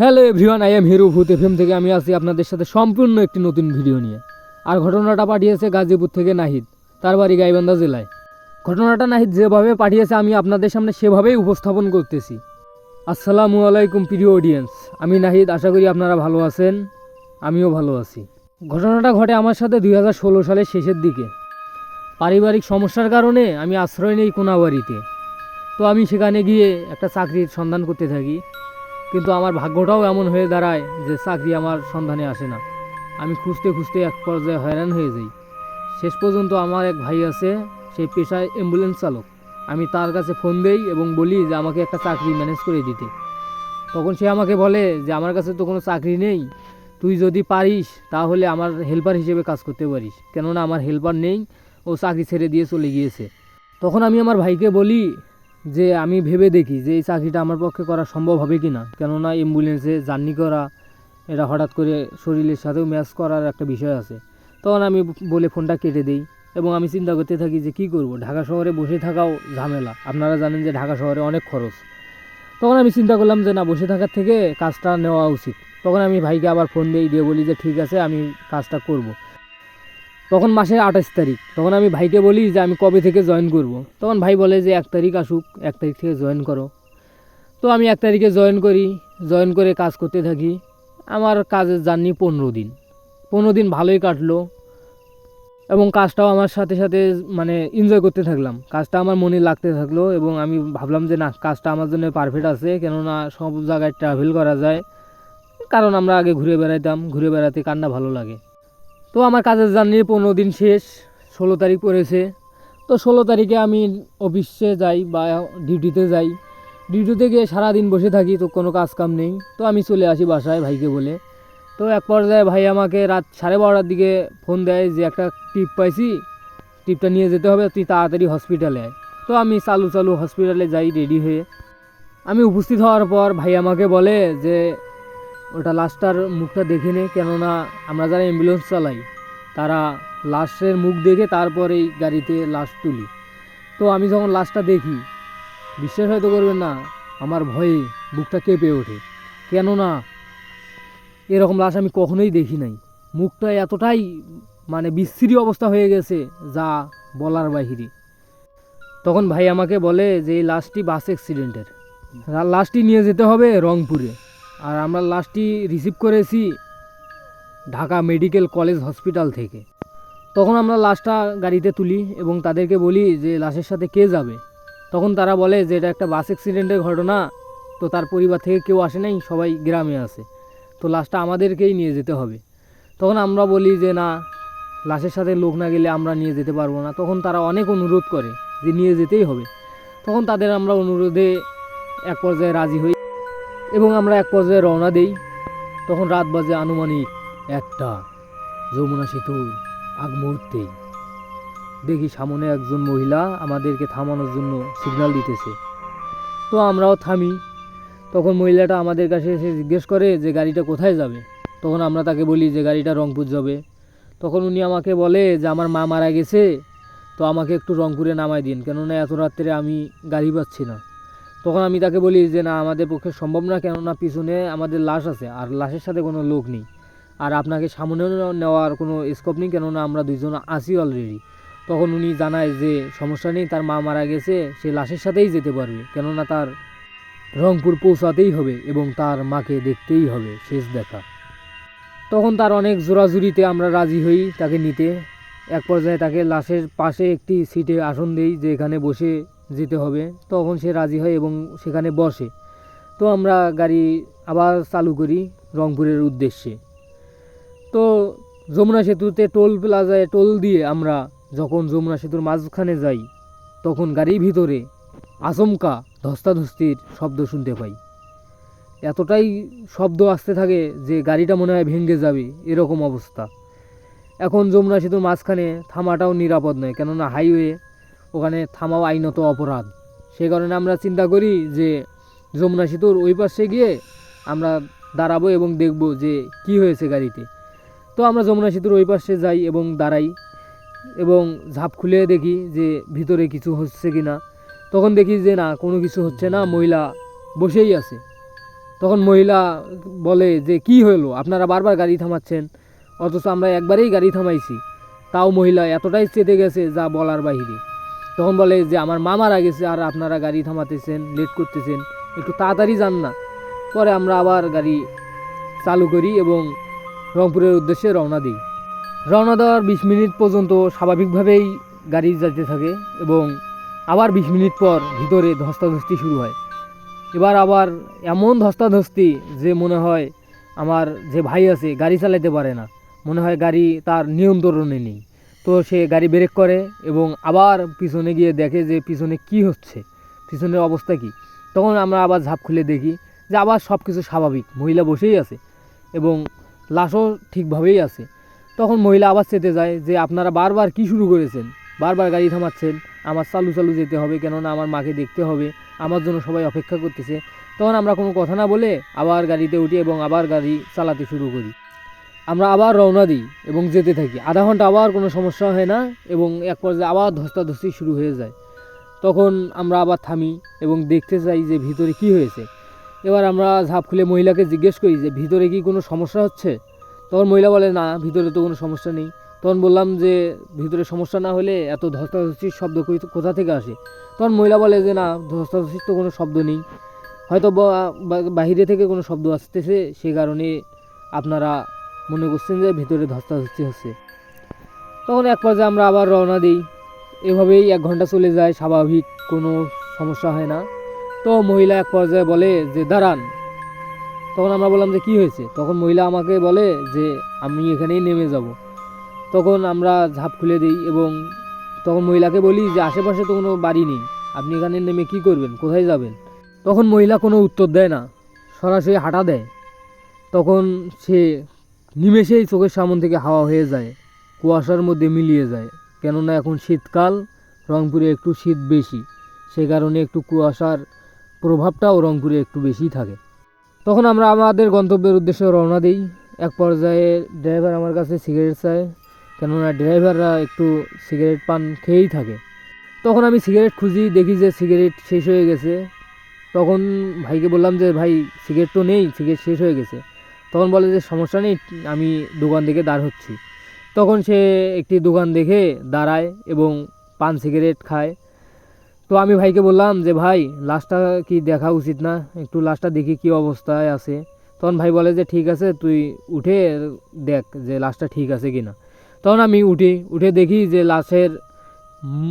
Hello everyone I am hero ভূত FM থেকে আমি আছি আপনাদের সাথে সম্পূর্ণ একটি নতুন ভিডিও নিয়ে। আর ঘটনাটা পাঠিয়েছে গাজীপুর থেকে নাহিদ, তার বাড়ি গাইবান্ধা জেলায়। ঘটনাটা নাহিদ যেভাবে পাঠিয়েছে, আমি আপনাদের সামনে সেভাবেই উপস্থাপন করতেছি। আসসালামু আলাইকুম, প্রিয় অডিয়েন্স আমি নাহিদ, আশা করি আপনারা ভালো আছেন, আমিও ভালো আছি। ঘটনাটা ঘটে আমার সাথে দুই হাজার ষোলো সালের শেষের দিকে। পারিবারিক সমস্যার কারণে আমি আশ্রয় নেই কোনাবাড়িতে। তো আমি সেখানে গিয়ে একটা চাকরির সন্ধান করতে থাকি। কিন্তু আমার ভাগ্যটাও এমন হয়ে দাঁড়ায় যে চাকরি আমার সন্ধানে আসে না। আমি খুঁজতে খুঁজতে এক পর্যায়ে হয়রান হয়ে যাই। শেষ পর্যন্ত আমার এক ভাই আছে সেই পেশায় অ্যাম্বুলেন্স চালক। আমি তার কাছে ফোন দেই এবং বলি যে আমাকে একটা চাকরি ম্যানেজ করে দিতে। তখন সে আমাকে বলে যে, আমার কাছে তো কোনো চাকরি নেই। তুই যদি পারিস, তাহলে আমার হেল্পার হিসেবে কাজ করতে পারিস। কেননা আমার হেল্পার নেই ও চাকরি ছেড়ে দিয়ে চলে গিয়েছে। তখন আমি আমার ভাইকে বলি যে আমি ভেবে দেখি যে এই চাকরিটা আমার পক্ষে করা সম্ভব হবে কি না কেননা অ্যাম্বুলেন্সে জার্নি করা এটা হঠাৎ করে শরীরের সাথেও ম্যাচ করার একটা বিষয় আছে। তখন আমি বলে ফোনটা কেটে দিই এবং আমি চিন্তা করতে থাকি যে কী করব? ঢাকা শহরে বসে থাকাও ঝামেলা। আপনারা জানেন যে ঢাকা শহরে অনেক খরচ। তখন আমি চিন্তা করলাম যে না, বসে থাকার থেকে কাজটা নেওয়া উচিত। তখন আমি ভাইকে আবার ফোন দিয়ে দিয়ে বলি যে ঠিক আছে, আমি কাজটা করব। তখন মাসের আঠাশ তারিখ। তখন আমি ভাইকে বলি যে, আমি কবে থেকে জয়েন করব। তখন ভাই বলে যে, এক তারিখ আসুক, এক তারিখ থেকে জয়েন করো। তো আমি এক তারিখে জয়েন করি জয়েন করে কাজ করতে থাকি। আমার কাজের জার্নি পনেরো দিন। পনেরো দিন ভালোই কাটলো এবং কাজটাও আমার সাথে সাথে মানে এনজয় করতে থাকলাম। কাজটা আমার মনে লাগতে থাকল এবং আমি ভাবলাম যে, না, কাজটা আমার জন্য পারফেক্ট আছে, কেননা সব জায়গায় ট্রাভেল করা যায়। কারণ আমরা আগে ঘুরে বেড়াইতাম, ঘুরে বেড়াতে কান্না ভালো লাগে। তো আমার কাজের জার্নির পনেরো দিন শেষ, ষোলো তারিখ পড়েছে। তো ষোলো তারিখে আমি অফিসে যাই বা ডিউটিতে যাই। ডিউটিতে গিয়ে সারাদিন বসে থাকি, তো কোনো কাজ কাম নেই। তো আমি চলে আসি বাসায় ভাইকে বলে। তো এক পর্যায়ে ভাই আমাকে রাত সাড়ে বারোটার দিকে ফোন দেয় যে, একটা টিপ পাইছি টিপটা নিয়ে যেতে হবে, তুই তাড়াতাড়ি হসপিটালে তো আমি চালু চালু হসপিটালে যাই রেডি হয়ে। আমি উপস্থিত হওয়ার পর ভাই আমাকে বলে যে ওটা লাশটার মুখটা দেখে নে, কেননা আমরা যারা অ্যাম্বুলেন্স চালাই, তারা লাশের মুখ দেখে তারপরেই গাড়িতে লাশ তুলি। তো আমি যখন লাশটা দেখি, বিশ্বাস হয়তো করবেন না, আমার ভয়ে বুকটা কেঁপে ওঠে। কেননা এরকম লাশ আমি কখনোই দেখি নাই। মুখটা এতটাই মানে বিশ্রী অবস্থা হয়ে গেছে, যা বলার বাহিরে। তখন ভাই আমাকে বলে যে, এই লাশটি বাস অ্যাক্সিডেন্টের লাশটি নিয়ে যেতে হবে রংপুরে। আর আমরা লাশটি রিসিভ করেছি ঢাকা মেডিকেল কলেজ হসপিটাল থেকে। তখন আমরা লাশটা গাড়িতে তুলি এবং তাদেরকে বলি যে, লাশের সাথে কে যাবে? তখন তারা বলে যে, এটা একটা বাস অ্যাক্সিডেন্টের ঘটনা। তো তার পরিবার থেকে কেউ আসে নাই, সবাই গ্রামে আছে। তো লাশটা আমাদেরকেই নিয়ে যেতে হবে। তখন আমরা বলি যে, না, লাশের সাথে লোক না গেলে আমরা নিয়ে যেতে পারব না। তখন তারা অনেক অনুরোধ করে যে, নিয়ে যেতেই হবে। তখন তাদের আমরা অনুরোধে এক পর্যায়ে রাজি হই। এবং আমরা এক পর্যায়ে রওনা দেই। তখন রাত বাজে আনুমানিক একটা। যমুনা সেতুর আগ মুহূর্তেই দেখি সামনে একজন মহিলা আমাদেরকে থামানোর জন্য সিগন্যাল দিতেছে। তো আমরাও থামি। তখন মহিলাটা আমাদের কাছে এসে জিজ্ঞেস করে যে গাড়িটা কোথায় যাবে? তখন আমরা তাকে বলি যে গাড়িটা রংপুর যাবে। তখন উনি আমাকে বলে যে আমার মা মারা গেছে, তো আমাকে একটু রংপুরে নামাই দিন। কেননা এত রাত্রে আমি গাড়ি পাচ্ছি না। তখন আমি তাকে বলি যে, না, আমাদের পক্ষে সম্ভব না, কেননা পিছনে আমাদের লাশ আছে, আর লাশের সাথে কোনো লোক নেই। আর আপনাকে সামনেও নেওয়ার কোনো স্কোপ নেই, কেননা আমরা দুইজন আছি অলরেডি তখন উনি জানায় যে, সমস্যা নেই, তার মা মারা গেছে, সে লাশের সাথেই যেতে পারবে, কেননা তার রংপুর পৌঁছাতেই হবে এবং তার মাকে দেখতেই হবে, শেষ দেখা। তখন তার অনেক জোরাজুরিতে আমরা রাজি হই তাকে নিতে। এক পর্যায়ে তাকে লাশের পাশে একটি সিটে আসন দেই যে এখানে বসে যেতে হবে, তখন সে রাজি হয় এবং সেখানে বসে। তো আমরা গাড়ি আবার চালু করি রংপুরের উদ্দেশ্যে। তো যমুনা সেতুতে টোল প্লাজায় টোল দিয়ে আমরা যখন যমুনা সেতুর মাঝখানে যাই, তখন গাড়ির ভিতরে আচমকা ধস্তাধস্তির শব্দ শুনতে পাই। এতটাই শব্দ আসতে থাকে যে গাড়িটা মনে হয় ভেঙে যাবে, এরকম অবস্থা। এখন যমুনা সেতুর মাঝখানে থামাটাও নিরাপদ নয়, কেননা হাইওয়ে ওখানে থামাও আইনত অপরাধ। সে কারণে আমরা চিন্তা করি যে যমুনা সেতুর ওই পাশে গিয়ে আমরা দাঁড়াবো এবং দেখব যে কি হয়েছে গাড়িতে। তো আমরা যমুনা সেতুর ওই পাশে যাই এবং দাঁড়াই এবং ঝাঁপ খুলে দেখি যে ভিতরে কিছু হচ্ছে কি না তখন দেখি যে না, কোনো কিছু হচ্ছে না, মহিলা বসেই আছে। তখন মহিলা বলে যে, কি হলো? আপনারা বারবার গাড়ি থামাচ্ছেন, অথচ আমরা একবারেই গাড়ি থামাইছি। তাও মহিলা এতটাই চেতে গেছে যা বলার বাহিরে। তখন বলে যে, আমার মা মারা গেছে আর আপনারা গাড়ি থামাতেছেন, লেট করতেছেন। একটু তাড়াতাড়ি যান না। পরে আমরা আবার গাড়ি চালু করি এবং রংপুরের উদ্দেশ্যে রওনা দিই। রওনা দেওয়ার বিশ মিনিট পর্যন্ত স্বাভাবিকভাবেই গাড়ি যেতে থাকে এবং আবার বিশ মিনিট পর ভিতরে ধস্তাধস্তি শুরু হয়। এবার আবার এমন ধস্তাধস্তি যে মনে হয় আমার যে ভাই আছে, গাড়ি চালাতে পারে না। মনে হয় গাড়ি তার নিয়ন্ত্রণে নেই। তো সে গাড়ি ব্রেক করে এবং আবার পিছনে গিয়ে দেখে যে পিছনে কি হচ্ছে, পিছনের অবস্থা কি। তখন আমরা আবার ঝাঁপ খুলে দেখি যে আবার সব কিছু স্বাভাবিক, মহিলা বসেই আছে এবং লাশও ঠিকভাবেই আছে। তখন মহিলা আবার চেতে যায় যে আপনারা বারবার কি শুরু করেছেন? বারবার গাড়ি থামাচ্ছেন, আমার চালু চালু যেতে হবে কেননা আমার মাকে দেখতে হবে, আমার জন্য সবাই অপেক্ষা করতেছে। তখন আমরা কোনো কথা না বলে আবার গাড়িতে উঠি এবং আবার গাড়ি চালাতে শুরু করি। আমরা আবার রওনা দিই এবং যেতে থাকি। আধা ঘণ্টা আবার কোনো সমস্যা হয় না এবং এক পর্যায়ে আবার ধস্তাধস্তি শুরু হয়ে যায়। তখন আমরা আবার থামি এবং দেখতে চাই যে ভিতরে কি হয়েছে। এবার আমরা ঝাঁপ খুলে মহিলাকে জিজ্ঞেস করি যে, ভিতরে কি কোনো সমস্যা হচ্ছে? তখন মহিলা বলে, না, ভিতরে তো কোনো সমস্যা নেই। তখন বললাম যে, ভিতরে সমস্যা না হলে এত ধস্তাধস্তির শব্দ কোথা থেকে আসে? তখন মহিলা বলে যে, না, ধস্তাধস্তির তো কোনো শব্দ নেই। হয়তো বাহিরে থেকে কোনো শব্দ আসতেছে, সে কারণে আপনারা মনে করছেন যে ভিতরে ধস্তাধস্তি হচ্ছে। তখন এক পর্যায়ে আমরা আবার রওনা দিই। এভাবেই এক ঘণ্টা চলে যায়, স্বাভাবিক কোনো সমস্যা হয় না। তো মহিলা এক পর্যায়ে বলে যে, দাঁড়ান। তখন আমরা বললাম যে, কি হয়েছে? তখন মহিলা আমাকে বলে যে, আমি এখানেই নেমে যাব। তখন আমরা ঝাঁপ খুলে দিই এবং তখন মহিলাকে বলি যে, আশেপাশে তো কোনো বাড়ি নেই। আপনি এখানে নেমে কি করবেন? কোথায় যাবেন? তখন মহিলা কোনো উত্তর দেয় না। সরাসরি হাঁটা দেয়। তখন সে নিমেষেই চোখের সামন থেকে হাওয়া হয়ে যায়, কুয়াশার মধ্যে মিলিয়ে যায়। কেননা এখন শীতকাল, রংপুরে একটু শীত বেশি, সে কারণে একটু কুয়াশার প্রভাবটাও রংপুরে একটু বেশিই থাকে। তখন আমরা আমাদের গন্তব্যের উদ্দেশ্যে রওনা দিই। এক পর্যায়ে ড্রাইভার আমার কাছে সিগারেট চায়, কেননা ড্রাইভাররা একটু সিগারেট পান খেয়েই থাকে। তখন আমি সিগারেট খুঁজি, দেখি যে সিগারেট শেষ হয়ে গেছে। তখন ভাইকে বললাম যে, ভাই, সিগারেট তো নেই, সিগারেট শেষ হয়ে গেছে। তখন বলে যে, সমস্যা নেই, আমি দোকান থেকে দাঁড় হচ্ছি। তখন সে একটি দোকান দেখে দাঁড়ায় এবং পান সিগারেট খায়। তো আমি ভাইকে বললাম যে, ভাই, লাশটা কি দেখা উচিত না? একটু লাশটা দেখি কি অবস্থায় আছে। তখন ভাই বলে যে, ঠিক আছে, তুই উঠে দেখ যে, লাশটা ঠিক আছে কি না তখন আমি উঠি, উঠে দেখি যে, লাশের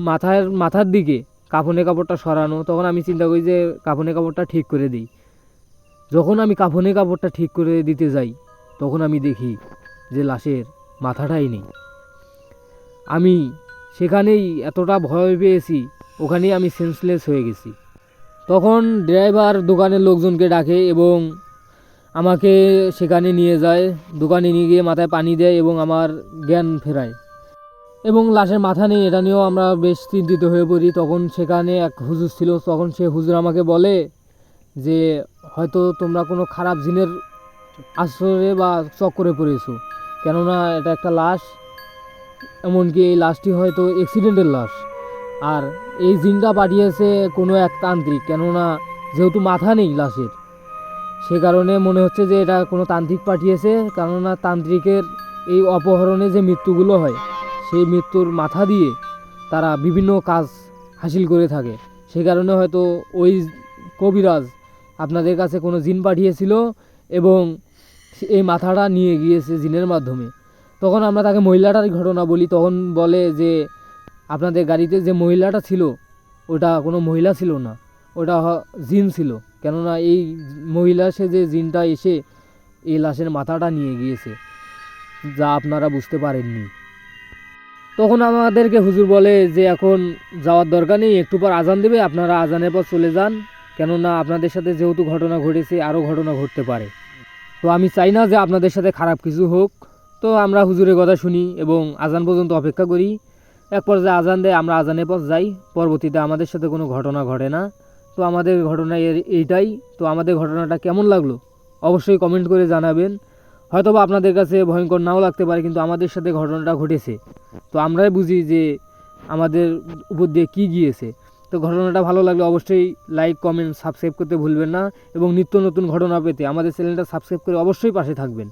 মাথার মাথার দিকে কাফনের কাপড়টা সরানো। তখন আমি চিন্তা করি যে, কাফনের কাপড়টা ঠিক করে দিই। যখন আমি কাফনের কাপড়টা ঠিক করে দিতে যাই, তখন আমি দেখি যে লাশের মাথাটাই নেই। আমি সেখানেই এতটা ভয় পেয়েছি, ওখানেই আমি সেন্সলেস হয়ে গেছি। তখন ড্রাইভার দোকানের লোকজনকে ডাকে এবং আমাকে সেখানে নিয়ে যায়, দোকানে নিয়ে গিয়ে মাথায় পানি দেয় এবং আমার জ্ঞান ফেরায়। এবং লাশের মাথা নেই, এটা নিয়েও আমরা বেশ চিন্তিত হয়ে পড়ি। তখন সেখানে এক হুজুর ছিল, তখন সে হুজুর আমাকে বলে যে হয়তো তোমরা কোনো খারাপ জিনের আশ্রয়ে বা চক্করে পড়েছো। কেননা এটা একটা লাশ, এমনকি এই লাশটি হয়তো অ্যাক্সিডেন্টের লাশ। আর এই জিনটা পাঠিয়েছে কোনো এক তান্ত্রিক, কেননা যেহেতু মাথা নেই লাশের, সে কারণে মনে হচ্ছে যে এটা কোনো তান্ত্রিক পাঠিয়েছে, কেননা তান্ত্রিকের এই অপহরণে যে মৃত্যুগুলো হয়, সেই মৃত্যুর মাথা দিয়ে তারা বিভিন্ন কাজ হাসিল করে থাকে। সে কারণে হয়তো ওই কবিরাজ আপনাদের কাছে কোনো জিন পাঠিয়েছিল এবং এই মাথাটা নিয়ে গিয়েছে জিনের মাধ্যমে। তখন আমরা তাকে মহিলাটার ঘটনা বলি, তখন বলে যে, আপনাদের গাড়িতে যে মহিলাটা ছিল, ওটা কোনো মহিলা ছিল না, ওটা জিন ছিল। কেননা এই মহিলা, সে যে জিনটা এসে এই লাশের মাথাটা নিয়ে গিয়েছে, যা আপনারা বুঝতে পারেননি। তখন আমাদেরকে হুজুর বলে যে, এখন যাওয়ার দরকার নেই, একটু পর আজান দেবে, আপনারা আজানের পর চলে যান। কেননা আপনাদের সাথে যেহেতু ঘটনা ঘটেছে, আরও ঘটনা ঘটতে পারে। তো আমি চাই না যে আপনাদের সাথে খারাপ কিছু হোক। তো আমরা হুজুরের কথা শুনি এবং আজান পর্যন্ত অপেক্ষা করি। এক পর্যায়ে আজান দেয়, আমরা আজানের পর যাই। পরবর্তীতে আমাদের সাথে কোনো ঘটনা ঘটে না। তো আমাদের ঘটনা এইটাই। তো আমাদের ঘটনাটা কেমন লাগল? অবশ্যই কমেন্ট করে জানাবেন। হয়তোবা আপনাদের কাছে ভয়ঙ্কর নাও লাগতে পারে, কিন্তু আমাদের সাথে ঘটনাটা ঘটেছে। তো আমরাই বুঝি যে আমাদের উপর দিয়ে কী গিয়েছে। তো ঘটনাটা ভালো লাগলে অবশ্যই লাইক কমেন্ট সাবস্ক্রাইব করতে ভুলবেন না এবং নিত্য নতুন ঘটনা পেতে আমাদের চ্যানেলটা সাবস্ক্রাইব করে অবশ্যই পাশে থাকবেন।